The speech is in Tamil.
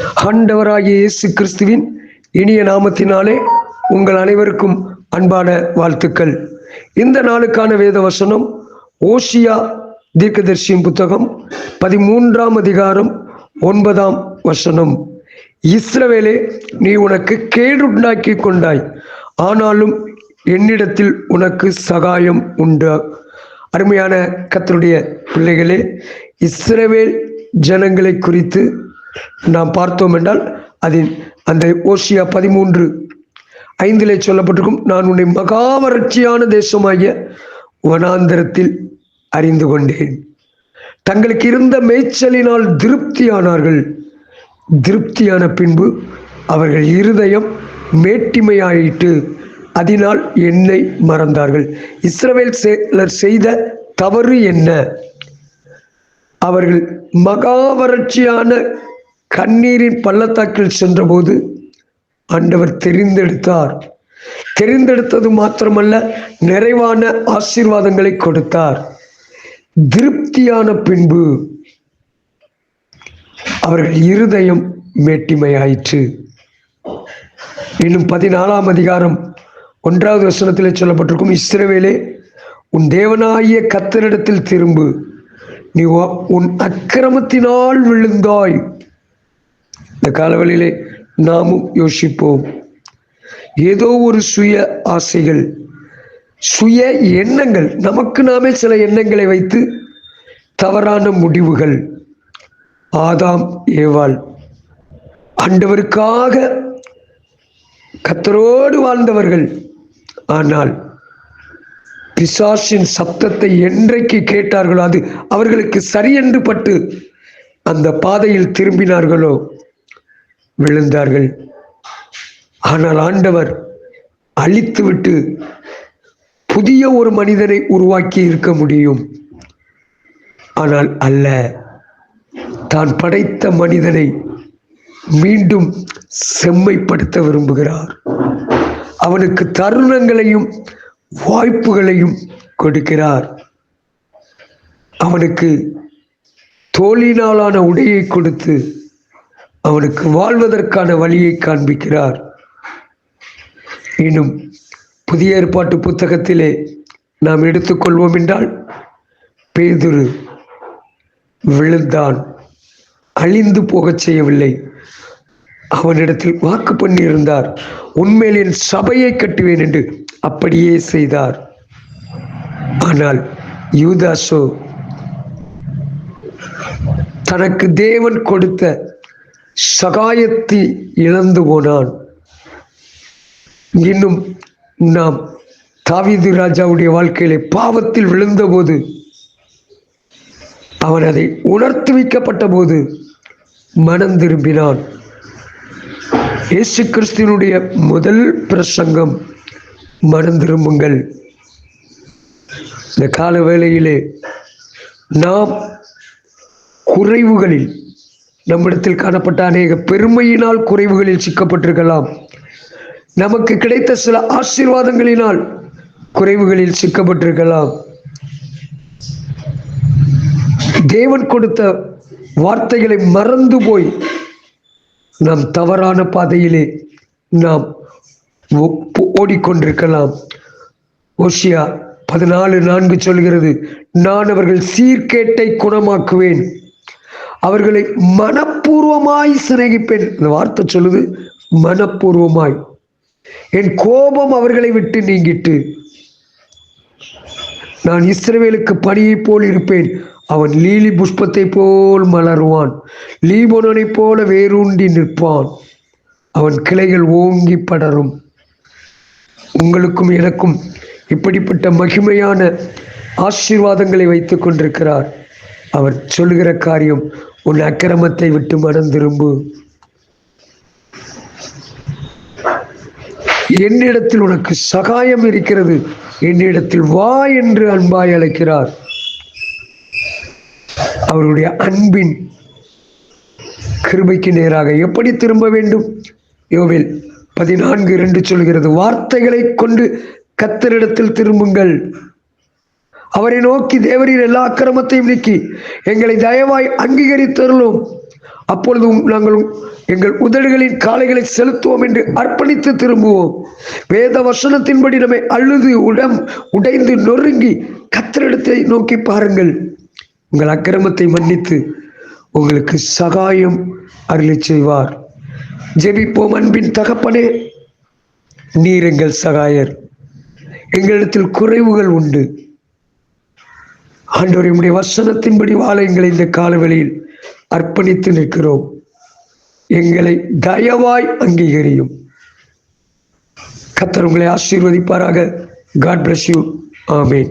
ஆண்டவராகிய இயேசு கிறிஸ்துவின் இனிய நாமத்தினாலே உங்கள் அனைவருக்கும் அன்பான வாழ்த்துக்கள். இந்த நாளுக்கான வேத வசனம் ஓஷியா தீர்க்கதர்சியின் புத்தகம் பதிமூன்றாம் அதிகாரம் ஒன்பதாம் வசனம். இஸ்ரவேலே நீ உனக்கு கேடுண்டாக்கி கொண்டாய். ஆனாலும் என்னிடத்தில் உனக்கு சகாயம் உண்டு. அருமையான கத்தருடைய பிள்ளைகளே இஸ்ரவேல் ஜனங்களை குறித்து நாம் பார்த்தோம் என்றால் அதில் அந்த ஓசியா பதிமூன்று ஐந்திலே சொல்லப்பட்டிருக்கும் நான் உன்னை மகா வறட்சியான தேசமாகிய வனாந்தரத்தில் அறிந்து கொண்டேன். தங்களுக்கு இருந்த மேய்ச்சலினால் திருப்தியானார்கள். திருப்தியான பின்பு அவர்கள் இருதயம் மேட்டிமையாயிட்டு அதனால் என்னை மறந்தார்கள். இஸ்ரவேல் சிலர் செய்த தவறு என்ன? அவர்கள் மகா வறட்சியான கண்ணீரின் பள்ளத்தாக்கில் சென்றபோது ஆண்டவர் தெரிந்தெடுத்தார். தெரிந்தெடுத்தது மாத்திரமல்ல நிறைவான ஆசீர்வாதங்களை கொடுத்தார். திருப்தியான பின்பு அவர்கள் இருதயம் மேட்டிமையாயிற்று. இன்னும் பதினாலாம் அதிகாரம் ஒன்றாவது வசனத்தில் சொல்லப்பட்டிருக்கும் இஸ்ரவேலே உன் தேவனாகிய கத்தரிடத்தில் திரும்பு. நீ உன் அக்கிரமத்தினால் விழுந்தாய். இந்த காலவெளியிலே நாமும் யோசிப்போம். ஏதோ ஒரு சுய ஆசைகள் சுய எண்ணங்கள் நமக்கு நாமே சில எண்ணங்களை வைத்து தவறான முடிவுகள். ஆதாம் ஏவாள் ஆண்டவருக்காக கத்தரோடு வாழ்ந்தவர்கள். ஆனால் பிசாசின் சப்தத்தை என்றைக்கு கேட்டார்களோ அது அவர்களுக்கு சரியென்று பட்டு அந்த பாதையில் திரும்பினார்களோ விழுந்தார்கள். ஆனால் ஆண்டவர் அழித்துவிட்டு புதிய ஒரு மனிதனை உருவாக்கி இருக்க முடியும். ஆனால் அல்ல தான் படைத்த மனிதனை மீண்டும் செம்மைப்படுத்த விரும்புகிறார். அவனுக்கு தருணங்களையும் வாய்ப்புகளையும் கொடுக்கிறார். அவனுக்கு தோளினாலான உடையை கொடுத்து அவனுக்கு வாழ்வதற்கான வழியை காண்பிக்கிறார். இன்னும் புதிய ஏற்பாட்டு புத்தகத்திலே நாம் எடுத்துக்கொள்வோம் என்றால் பேதுரு விழுந்தான். அழிந்து போகச் செய்யவில்லை. அவனிடத்தில் வாக்கு பண்ணியிருந்தார். உண்மையில் என் சபையை கட்டுவேன் என்று அப்படியே செய்தார். ஆனால் யூதாசோ தனக்கு தேவன் கொடுத்த சகாயத்தை இழந்து போனான். இன்னும் நாம் தாவீது ராஜாவுடைய வாழ்க்கையிலே பாவத்தில் விழுந்தபோது அவன் அதை உணர்த்து வைக்கப்பட்ட போது மனம் திரும்பினான். இயேசு கிறிஸ்தினுடைய முதல் பிரசங்கம் மனம் திரும்புங்கள். இந்த கால வேளையிலே நாம் குறைவுகளில் நம்மிடத்தில் காணப்பட்ட அநேக பெருமையினால் குறைவுகளில் சிக்கப்பட்டிருக்கலாம். நமக்கு கிடைத்த சில ஆசீர்வாதங்களினால் குறைவுகளில் சிக்கப்பட்டிருக்கலாம். தேவன் கொடுத்த வார்த்தைகளை மறந்து போய் நாம் தவறான பாதையிலே நாம் ஓ- ஓடிக்கொண்டிருக்கலாம். ஓசியா பதினாலு நான்கு சொல்கிறது நான் அவர்கள் சீர்கேட்டை குணமாக்குவேன். அவர்களை மனப்பூர்வமாய் சிநேகிப்பேன். இந்த வார்த்தை சொல்லுது மனப்பூர்வமாய். என் கோபம் அவர்களை விட்டு நீங்கிட்டு நான் இஸ்ரவேலுக்கு பணியைப் போல் இருப்பேன். அவன் லீலி புஷ்பத்தை போல் மலருவான். லீபோனனைப் போல வேரூண்டி நிற்பான். அவன் கிளைகள் ஓங்கி படரும். உங்களுக்கும் எனக்கும் இப்படிப்பட்ட மகிமையான ஆசீர்வாதங்களை வைத்துக் கொண்டிருக்கிறார். அவர் சொல்லுகிற காரியம் உன் அக்கிரமத்தை விட்டு மனம் திரும்பு. என்னிடத்தில் உனக்கு சகாயம் இருக்கிறது. என்னிடத்தில் வா என்று அன்பாய் அழைக்கிறார். அவருடைய அன்பின் கிருபைக்கு நேராக எப்படி திரும்ப வேண்டும்? யோவில் பதினான்கு இரண்டு சொல்கிறது வார்த்தைகளை கொண்டு கத்தரிடத்தில் திரும்புங்கள். அவரை நோக்கி தேவரின் எல்லா அக்கிரமத்தையும் நீக்கி எங்களை தயவாய் அங்கீகரித்தருளும். அப்பொழுது நாங்கள் எங்கள் உதடுகளின் காளைகளை செலுத்துவோம் என்று அர்ப்பணித்து திரும்புவோம். வேத வசனத்தின்படி நம்மை அழுது உடம் உடைந்து நொறுங்கி கத்திரிடத்தை நோக்கி பாருங்கள். உங்கள் அக்கிரமத்தை மன்னித்து உங்களுக்கு சகாயம் அருளி செய்வார். ஜெபிப்போம் அன்பின் தகப்பனே. நீர் எங்கள் சகாயர். எங்களிடத்தில் குறைவுகள் உண்டு. ஆண்டவர் வசனத்தின்படி வாழ எங்களை இந்த காலவெளியில் அர்ப்பணித்து நிற்கிறோம். எங்களை தயவாய் அங்கீகரியும். கத்தர் உங்களை ஆசீர்வதிப்பாராக. God bless you amen